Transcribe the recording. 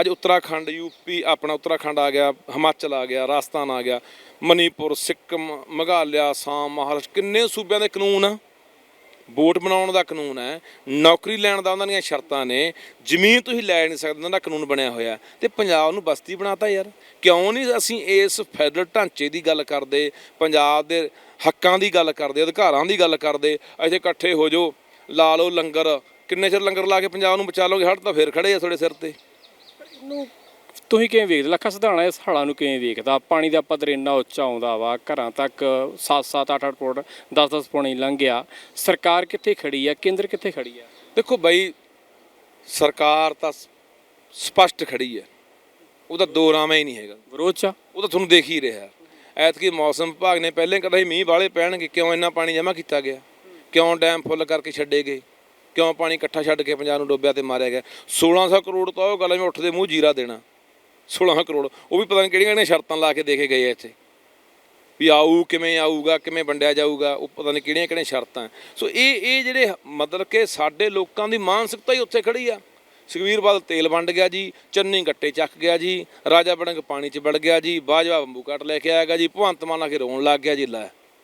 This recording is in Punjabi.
ਅੱਜ ਉੱਤਰਾਖੰਡ ਯੂਪੀ ਆਪਣਾ ਉੱਤਰਾਖੰਡ ਆ ਗਿਆ, ਹਿਮਾਚਲ ਆ ਗਿਆ, ਰਾਜਸਥਾਨ ਆ ਗਿਆ, ਮਨੀਪੁਰ, ਸਿੱਕਮ, ਮੇਘਾਲਿਆ ਆਸਾਮ ਮਹਾਰਾਸ਼ਟਰ, ਕਿੰਨੇ ਸੂਬਿਆਂ ਦੇ ਕਾਨੂੰਨ ਆ? ਵੋਟ ਬਣਾਉਣ ਦਾ ਕਾਨੂੰਨ ਹੈ, ਨੌਕਰੀ ਲੈਣ ਦਾ ਉਹਨਾਂ ਦੀਆਂ ਸ਼ਰਤਾਂ ਨੇ, ਜ਼ਮੀਨ ਤੁਸੀਂ ਲੈ ਨਹੀਂ ਸਕਦੇ, ਉਹਨਾਂ ਦਾ ਕਾਨੂੰਨ ਬਣਿਆ ਹੋਇਆ ਤੇ ਪੰਜਾਬ ਨੂੰ ਬਸਤੀ ਬਣਾਤਾ ਯਾਰ, ਕਿਉਂ ਨਹੀਂ ਅਸੀਂ ਇਸ ਫੈਡਰਲ ਢਾਂਚੇ ਦੀ ਗੱਲ ਕਰਦੇ, ਪੰਜਾਬ ਦੇ ਹੱਕਾਂ ਦੀ ਗੱਲ ਕਰਦੇ, ਅਧਿਕਾਰਾਂ ਦੀ ਗੱਲ ਕਰਦੇ, ਇੱਥੇ ਇਕੱਠੇ ਹੋ ਜਾਓ, ਲਾ ਲਓ ਲੰਗਰ, ਕਿੰਨੇ ਚਿਰ ਲੰਗਰ ਲਾ ਕੇ ਪੰਜਾਬ ਨੂੰ ਬਚਾ ਲਓਗੇ ਹੜ ਤਾਂ ਫੇਰ ਖੜੇ ਆ ਤੁਹਾਡੇ ਸਿਰ ਤੇ। ਨੂੰ ਤੁਸੀਂ ਕਿਵੇਂ ਵੇਖਦੇ? ਲੱਖਾ ਸਿਧਾਣਾ ਇਸ ਹੜ੍ਹਾਂ ਨੂੰ ਕਿਵੇਂ ਵੇਖਦਾ? ਪਾਣੀ ਦਾ ਪੱਧਰ ਇੰਨਾ ਉੱਚਾ ਆਉਂਦਾ ਵਾ ਘਰਾਂ ਤੱਕ 7-7 8-8 ਫੁੱਟ 10-10 ਪਾਣੀ ਲੰਘ ਗਿਆ ਸਰਕਾਰ ਕਿੱਥੇ ਖੜੀ ਆ? ਕੇਂਦਰ ਕਿੱਥੇ ਖੜੀ ਆ? ਦੇਖੋ ਬਾਈ ਸਰਕਾਰ ਤਾਂ ਸਪਸ਼ਟ ਖੜੀ ਹੈ ਉਹਦਾ ਦੋ ਰਾਮਾ ਹੀ ਨਹੀਂ ਹੈਗਾ। ਵਿਰੋਧ ਚ ਆ? ਉਹ ਤਾਂ ਤੁਹਾਨੂੰ ਦੇਖ ਹੀ ਰਿਹਾ। ਐਤਕੀ ਮੌਸਮ ਵਿਭਾਗ ਨੇ ਪਹਿਲੇ ਕਹਿੰਦਾ ਸੀ ਮੀਂਹ ਵਾਲੇ ਪੈਣਗੇ ਕਿਉਂ ਇੰਨਾ ਪਾਣੀ ਜਮ੍ਹਾਂ ਕੀਤਾ ਗਿਆ? ਕਿਉਂ ਡੈਮ ਫੁੱਲ ਕਰਕੇ ਛੱਡੇ ਗਏ? ਕਿਉਂ ਪਾਣੀ ਇਕੱਠਾ ਛੱਡ ਕੇ ਪੰਜਾਬ ਨੂੰ ਡੋਬਿਆ ਤੇ ਮਾਰਿਆ ਗਿਆ? 1600 ਕਰੋੜ ਤਾਂ ਉਹ ਗੱਲ ਮੈਂ ਉੱਠਦੇ ਮੂੰਹ ਜੀਰਾ ਦੇਣਾ। 16 ਕਰੋੜ, ਉਹ ਵੀ ਪਤਾ ਨਹੀਂ ਕਿਹੜੀਆਂ ਕਿਹੜੀਆਂ ਸ਼ਰਤਾਂ ਲਾ ਕੇ ਦੇਖੇ ਗਏ ਇੱਥੇ। ਵੀ ਆਊ, ਕਿਵੇਂ ਆਊਗਾ, ਕਿਵੇਂ ਵੰਡਿਆ ਜਾਊਗਾ, ਉਹ ਪਤਾ ਨਹੀਂ ਕਿਹੜੀਆਂ ਕਿਹੜੀਆਂ ਸ਼ਰਤਾਂ। ਸੋ ਇਹ ਇਹ ਜਿਹੜੇ ਮਤਲਬ ਕਿ ਸਾਡੇ ਲੋਕਾਂ ਦੀ ਮਾਨਸਿਕਤਾ ਹੀ ਉੱਥੇ ਖੜੀ ਆ। ਸੁਖਵੀਰ ਬਾਦਲ ਤੇਲ ਵੰਡ ਗਿਆ ਜੀ, ਚੰਨੀ ਗੱਟੇ ਚੱਕ ਗਿਆ ਜੀ, ਰਾਜਾ ਬੜੰਗ ਪਾਣੀ 'ਚ ਵੜ ਗਿਆ ਜੀ, ਬਾਜਵਾ ਬੰਬੂ ਕੱਟ ਲੈ ਕੇ ਆਏਗਾ ਜੀ ਭਗਵੰਤ ਮਾਨ ਆ ਕੇ ਰੋਣ ਲੱਗ ਗਿਆ ਜੀ, ਲੈ।